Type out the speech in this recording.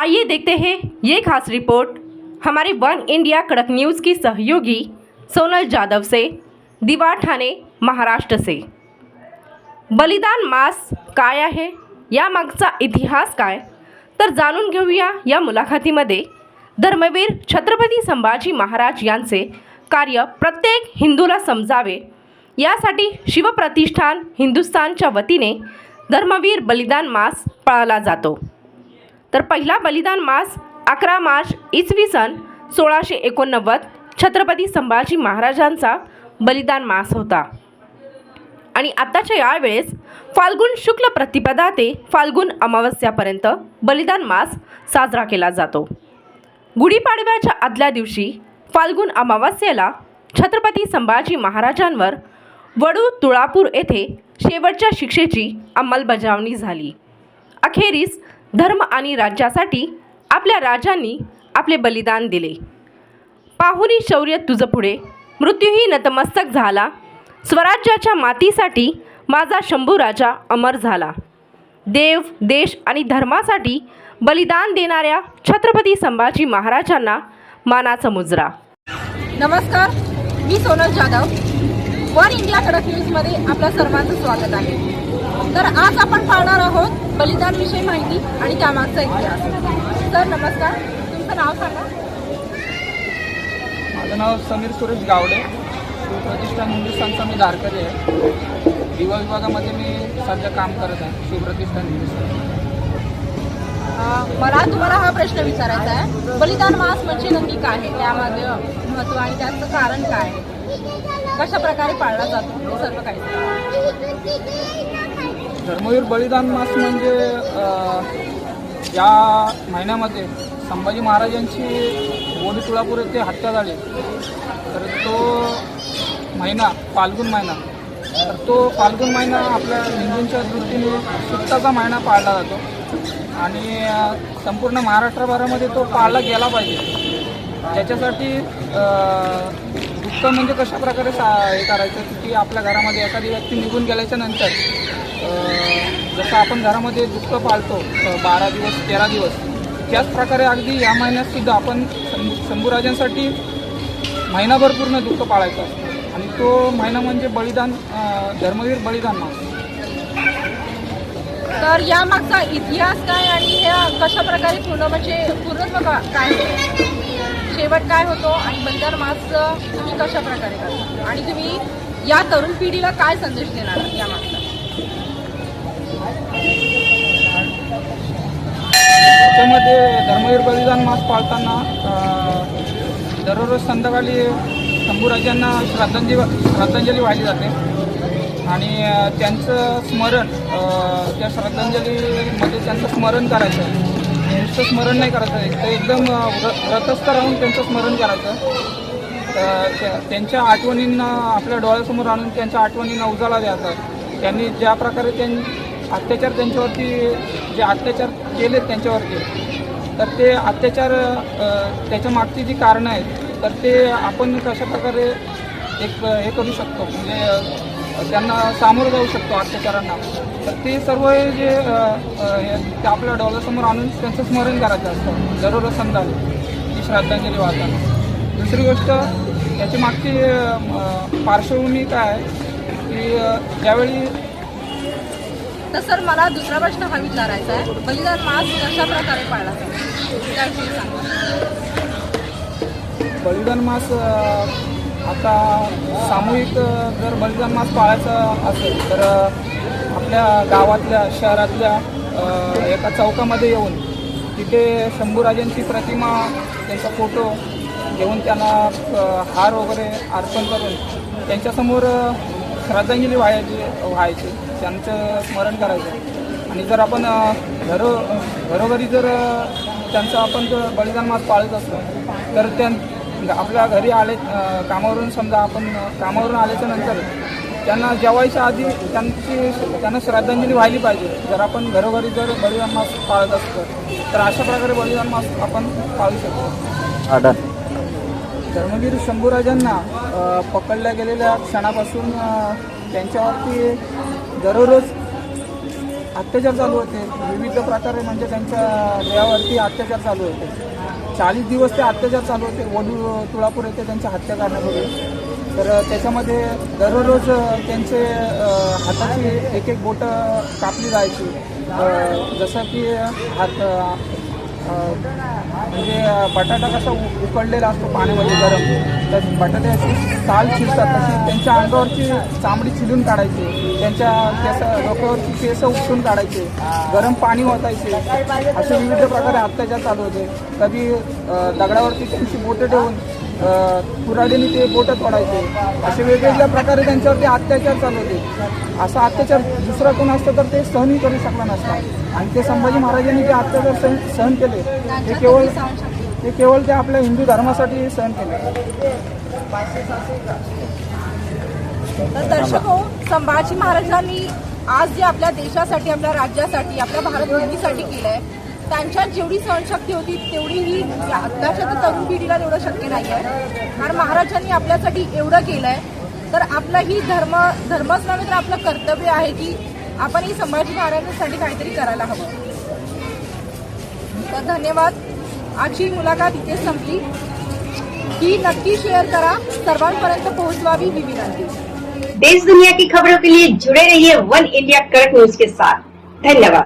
आइए देखते हैं ये खास रिपोर्ट हमारे वन इंडिया कड़क न्यूज़ की सहयोगी सोनल जाधव से दीवार ठाणे महाराष्ट्र से। बलिदान मास काय आहे यामागचा इतिहास काय तर जाणून घेऊया या मुलाखतीमध्ये धर्मवीर छत्रपती संभाजी महाराज यांचे कार्य प्रत्येक हिंदूला समजावे यासाठी शिवप्रतिष्ठान हिंदुस्थानच्या वतीने धर्मवीर बलिदान मास पाळला जातो. तर पहिला बलिदान मास अकरा मार्च इसवी सन सोळाशे एकोणनव्वद. छत्रपती संभाजी महाराजांचा बलिदान मास होता. आणि आत्ताच्या यावेळेस फाल्गुन शुक्ल प्रतिपदा ते फाल्गुन अमावस्यापर्यंत बलिदान मास साजरा केला जातो. गुढीपाडव्याच्या आदल्या दिवशी फाल्गुन अमावस्येला छत्रपती संभाजी महाराजांवर वडू तुळापूर येथे शेवटच्या शिक्षेची अंमलबजावणी झाली. अखेरीस धर्म आणि राज्यासाठी आपल्या राजांनी आपले बलिदान दिले. पाहुरी शौर्य तुझं पुढे. मृत्यूही नतमस्तक झाला. स्वराज्याच्या मातीसाठी माझा शंभू राजा अमर झाला. देव देश आणि धर्मासाठी बलिदान देणाऱ्या छत्रपती संभाजी महाराजांना मानाचा मुजरा. नमस्कार मी सोनल जाधव. वन इंडिया कडक न्यूजमध्ये आपल्या सर्वांचं स्वागत आहे. तर आज आपण पाहणार आहोत बलिदान विषयी माहिती आणि त्यामागचा इतिहास. सर नमस्कार. तुमचं नाव सांगा. माझं नाव समीर सुरेश गावडे. शिवप्रतिष्ठान हिंदुस्थानचा मी धारकरी आहे. दिवा विभागामध्ये मी सध्या काम करत आहे शिवप्रतिष्ठान हिंदुस्थान मला तुम्हाला हा प्रश्न विचारायचा आहे. बलिदान मास म्हणजे नक्की काय आहे? त्यामध्ये महत्त्व आणि त्याचं कारण काय आहे? कशा प्रकारे पाळला जातो? हे सर्व काही. धर्मवीर बलिदान मास म्हणजे या महिन्यामध्ये संभाजी महाराजांची बोडी तुळापूर येथे हत्या झाली. तर तो महिना फाल्गुन महिना तर तो फाल्गुन महिना आपल्या हिंदूंच्या दृष्टीने सुट्टाचा महिना पाळला जातो. आणि संपूर्ण महाराष्ट्रभरामध्ये तो पाळला गेला पाहिजे. त्याच्यासाठी दुःख म्हणजे कशा प्रकारे सा हे करायचं की आपल्या घरामध्ये एखादी व्यक्ती निघून गेल्याच्यानंतर जसं आपण घरामध्ये दुःख पाळतो बारा दिवस तेरा दिवस त्याच प्रकारे अगदी या महिन्यात सुद्धा आपण शंभू शंभूराजांसाठी महिनाभर पूर्ण दुःख पाळायचं असतं. आणि तो महिना म्हणजे बलिदान धर्मवीर बलिदान मास. तर यामागचा इतिहास काय आणि ह्या कशा प्रकारे पूर्ण म्हणजे पूर्णत्व काय? शेवट काय होतो आणि बलिदान मासचं तुम्ही कशा प्रकारे करता? आणि तुम्ही या तरुण पिढीला काय संदेश देणार आहात यामागचा त्याच्यामध्ये धर्मवीर बलिदान मास पाळताना दररोज संध्याकाळी शंभूराजांना श्रद्धांजली श्रद्धांजली वाहिली जाते. आणि त्यांचं स्मरण त्या श्रद्धांजलीमध्ये त्यांचं स्मरण करायचं. नुसतं स्मरण नाही करायचं ते एकदम व्र- व्रतस्थ राहून त्यांचं स्मरण करायचं. त्या- त्यांच्या आठवणींना आपल्या डोळ्यासमोर आणून त्यांच्या आठवणींना उजाळा द्यायचा. त्यांनी ज्या प्रकारे त्यां अत्याचार त्यांच्यावरती जे अत्याचार केलेत त्यांच्यावरती. तर ते अत्याचार त्याच्या मागची जी कारणं आहेत तर ते आपण कशा प्रकारे एक हे करू शकतो? म्हणजे त्यांना सामोरं जाऊ शकतो अत्याचारांना. तर ते सर्व जे हे ते आपल्या डोळ्यासमोर आणून त्यांचं स्मरण करायचं असतं. दररोज संध्याकाळी ही श्रद्धांजली वाहताना. दुसरी गोष्ट याची मागची पार्श्वभूमी काय आहे? की ज्यावेळी तर सर मला दुसरा प्रश्न हा विचारायचा आहे. बलिदान मास कशा प्रकारे पाळला जातो? बलिदान मास आता सामूहिक जर बलिदान मास पाळायचा असेल तर आपल्या गावातल्या शहरातल्या एका चौकामध्ये येऊन तिथे शंभूराजांची प्रतिमा त्यांचा फोटो घेऊन त्यांना हार वगैरे अर्पण करून त्यांच्यासमोर श्रद्धांजली वाहायची व्हायची. त्यांचं स्मरण करायचं. आणि जर आपण घरो घरोघरी जर त्यांचं आपण जर बलिदान मास पाळत असलो तर त्या आपल्या घरी आले कामावरून समजा आपण कामावरून आल्याच्यानंतर त्यांना जेवायच्या आधी त्यांची त्यांना श्रद्धांजली व्हायली पाहिजे. जर आपण घरोघरी जर बलिदान मास पाळत असतो तर अशा प्रकारे बलिदान मास आपण पाळू शकतो. धर्मवीर शंभूराजांना पकडल्या गेलेल्या क्षणापासून त्यांच्यावरती दररोज अत्याचार चालू होते. विविध प्रकारे म्हणजे त्यांच्या देहावरती अत्याचार चालू होते. चाळीस दिवस ते अत्याचार चालू होते. वडू तुळापूर येथे त्यांची हत्या करण्यापूर्वी. तर त्याच्यामध्ये दररोज त्यांचे हाताची एक एक बोटं कापली जायची. जसं की हात म्हणजे बटाटा कसा उ- उकडलेला असतो पाण्यामध्ये गरम तर बटाट्याची साल चिरतात तशी त्यांच्या अंगावरची चामडी चिरून काढायची त्यांच्या केस डोक्यावरची केस उपटून काढायचे गरम पाणी ओतायचे असे विविध प्रकारे अत्याचार चालू होते. कधी दगडावरती त्यांची बोटं ठेवून कुराडीने कुऱ्हाडीने ते बोटं तोडायचे असे वेगवेगळ्या प्रकारे त्यांच्यावरती अत्याचार चालू होते. असा अत्याचार दुसरा कोण असतं तर ते सहनही करू शकला नसता. आणि ते संभाजी महाराजांनी जे अत्याचार सहन सहन केले ते केवळ ते केवळ ते आपल्या हिंदू धर्मासाठी सहन केले. तर दर्शक हो संभाजी महाराजांनी आज जे आपल्या देशासाठी आपल्या राज्यासाठी आपल्या भारत भूमीसाठी केलंय त्यांच्यात जेवढी सहनशक्ती होती तेवढी ही आत्ताच्या तरुण पिढीला तेवढं शक्य नाही आहे कारण महाराजांनी आपल्यासाठी एवढं केलंय तर आपला ही धर्म धर्मच नव्हे तर आपलं कर्तव्य आहे की आपण ही संभाजी महाराजांसाठी काहीतरी करायला हवं. तर धन्यवाद. आजची मुलाखत इथे संपली. ही नक्की शेअर करा. सर्वांपर्यंत पोहोचवावी ही विनंती. देश दुनिया की खबरों के लिए जुड़े रहिए वन इंडिया करंट न्यूज के साथ. धन्यवाद.